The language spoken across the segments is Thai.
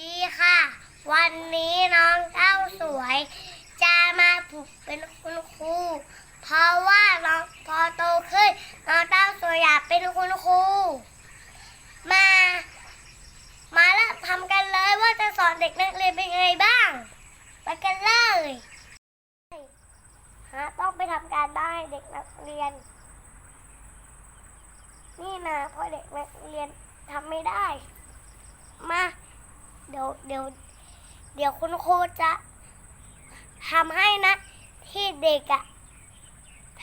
ดีค่ะ วันนี้น้องเต้าสวย จะมาฝึกเป็นคุณครู เพราะว่าน้องพอโตขึ้น น้องเต้าสวยอยากเป็นคุณครู มา มาแล้วทำกันเลยว่าจะสอนเด็กนักเรียนเป็นไงบ้างไปกันเลยฮะต้องไปทำการบ้านให้เด็กนักเรียน นี่นะเพราะเด็กนักเรียนทำไม่ได้ เดี๋ยวเดี๋ยวเดี๋ยวคุณครูจะทำให้นะ ที่เด็กอะ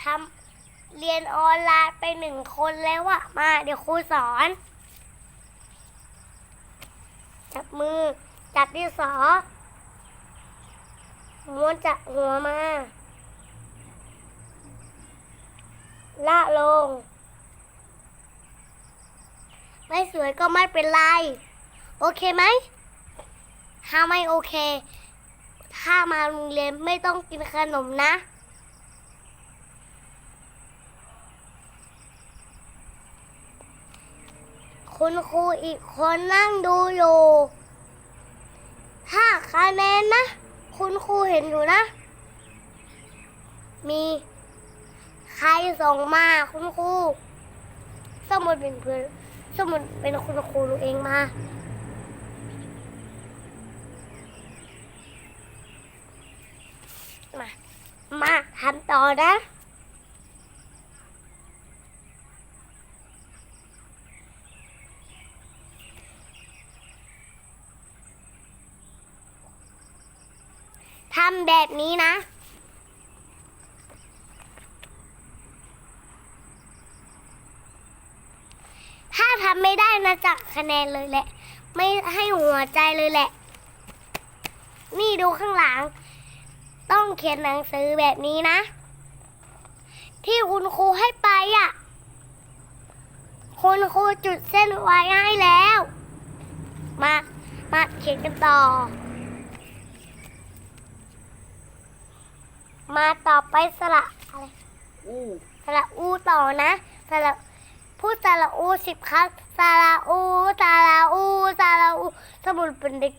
ทำเรียนออนไลน์ไปหนึ่งคนแล้วอะมา เดี๋ยวครูสอน จับมือ จับดินสอม้วนจากหัวมาละลง ไม่สวยก็ไม่เป็นไร โอเคไหม ถ้าไม่โอเค ถ้ามาโรงเรียนไม่ต้องกินขนมนะ คุณครูอีกคนนั่งดูอยู่ถ้าคะแนนนะ คุณครูเห็นอยู่นะ มี ใครส่งมาคุณครูสมุดเป็นเพื่อนสมุดเป็นคุณครูเองมา มา มาทำต่อนะทำแบบนี้นะ ถ้าทำไม่ได้นะจักคะแนนเลยแหละ ไม่ให้หัวใจเลยแหละ นี่ดูข้างหลัง ต้องเขียนหนังสือแบบนี้นะ ที่คุณครูให้ไปอะ คุณครูจุดเส้นไว้ให้แล้ว มามาเขียนกันต่อ มาต่อไปสระอะไรอู้สระอูต่อนะสระพูดสระอูสิบครั้งสระอูสระอูสระอู สมุดเป็นเด็ก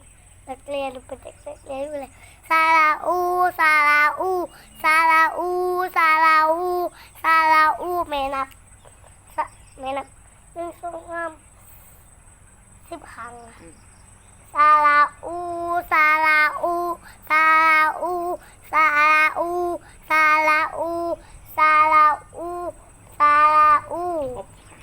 นักเรียนเป็นเด็กนักเรียนไปเลยสระอูสระอูสระอูสระอูสระอูแม่นับสะแม่นับหนึ่งสองสามสิบครั้งอะสระอูสระอูสระอูสระอูสระอูสระอูสระอู ครบค่ะ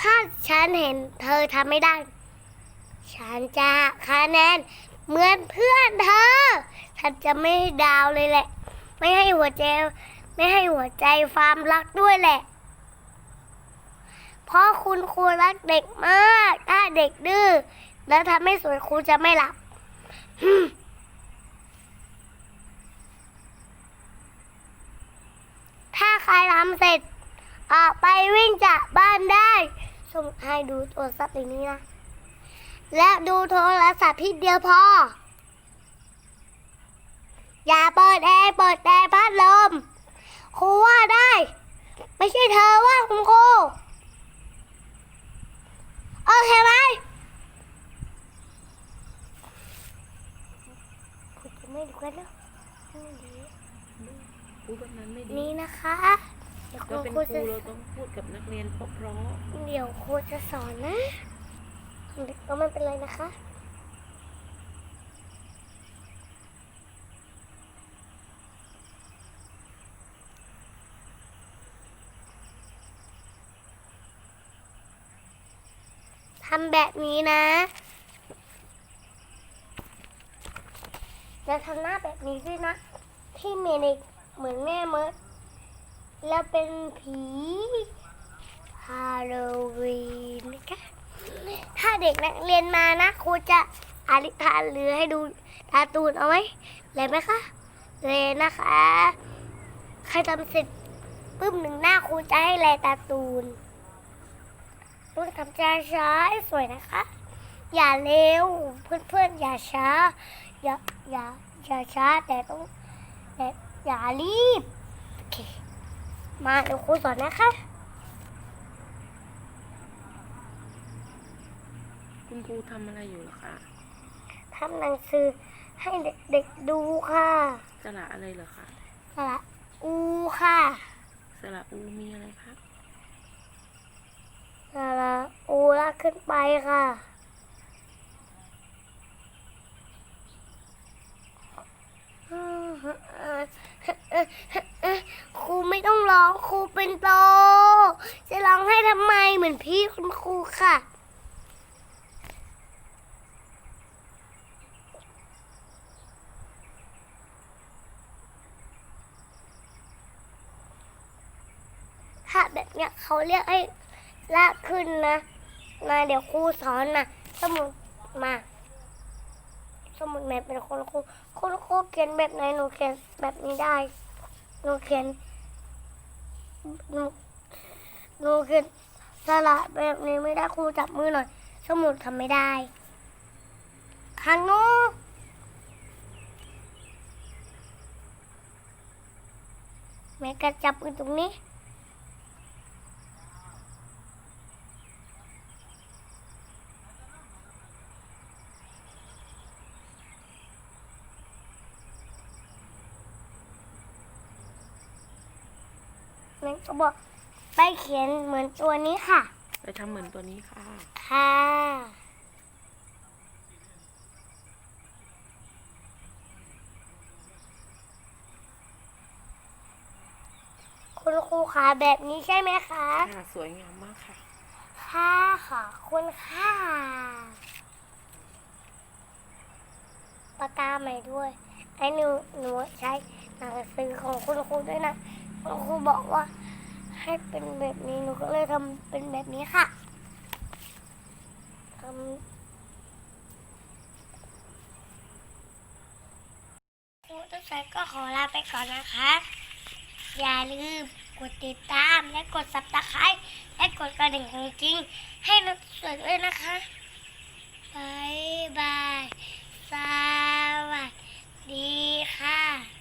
ถ้า ฉันเห็นเธอทำไม่ได้ ฉันจะคะแนนเหมือนเพื่อนเธอ ฉันจะไม่ให้ดาวเลยแหละ ไม่ให้หัวใจไม่ให้หัวใจความรักด้วยแหละ เพราะคุณครูรักเด็กมาก ถ้าเด็กดื้อแล้วทำให้สวยครูจะไม่หลับถ้าใครทำเสร็จ ออกไปวิ่งจากบ้านได้ ส่งให้ดูโทรศัพท์อย่างนี้นะ และดูโทรศัพท์พี่เดียวพอ อย่าเปิดแอร์เปิดแต่พัดลมครูว่าได้ ไม่ใช่เธอว่าคุณครูโอเคไหมครูจะไม่ดูกันแล้วไม่ดีพูดแบบนั้นไม่ดีนี่นะคะ เดี๋ยวเราเป็นคครูรูจะเราต้องพูดกับนักเรียนเพราะเดี๋ยวครูจะสอนนะก็ไม่เป็นไรนะคะทำแบบนี้นะจะทำหน้าแบบนี้ด้วยนะ ที่เมนิกเหมือนแม่มด แล้วเป็นผีฮาโลวีนนะคะเด็กนักเรียนมานะครูจะอานิทานหรือให้ดูกาตูนเอาไหมเลยไหมคะเลยนะคะ ใครทำเสร็จปึ้มหนึ่งหน้าครูจะให้แลกาตูนต้องทำช้าช้าให้สวยนะคะ อย่าเร็วเพื่อนๆอย่าช้า อย่าอย่าอย่าช้าแต่ต้องแต่อย่ารีบโอเค มาเดี๋ยวครูสอนนะคะคุณครูทำอะไรอยู่เหรอคะทำหนังสือให้เด็กๆดูค่ะสระอะไรเหรอคะสระอูค่ะสระอูมีอะไรคะสระอูลากขึ้นไปค่ะ ค รูไม่ต้องร้องครูเป็นโต จะร้องให้ทำไมเหมือนพี่คุณครูค่ะ ถ้าแบบเนี้ยเขาเรียกให้ลากขึ้นนะมาเดี๋ยวครูสอนนะสมุดมา สมุดแม่เป็นคนครูคุณครูเขียนแบบไหนหนูเขียนแบบนี้ได้หนูเขียน หนูหนูเขียนสระแบบนี้ไม่ได้ครูจับมือหน่อย สมุดทำไม่ได้ข้างโน้นแม่ก็จับมือตรงนี้ แม่ก็บอกไปเขียนเหมือนตัวนี้ค่ะ ไปทำเหมือนตัวนี้ค่ะ ค่ะคุณครูขาแบบนี้ใช่ไหมคะ ค่ะ สวยงามมากค่ะ ค่ะขอบคุณค่ะปากกาใหม่ด้วยไอ้หนูหนูใช้หนังสือของคุณครูด้วยนะ คุณครูบอกว่าให้เป็นแบบนี้หนูก็เลยทำเป็นแบบนี้ค่ะทำครูตุ๊กตาก็ขอลาไปก่อนนะคะ อย่าลืมกดติดตามและกดสับตะไคร้และกดกระดิ่งของจริง ให้เราสวยด้วยนะคะบายบายสวัสดีค่ะ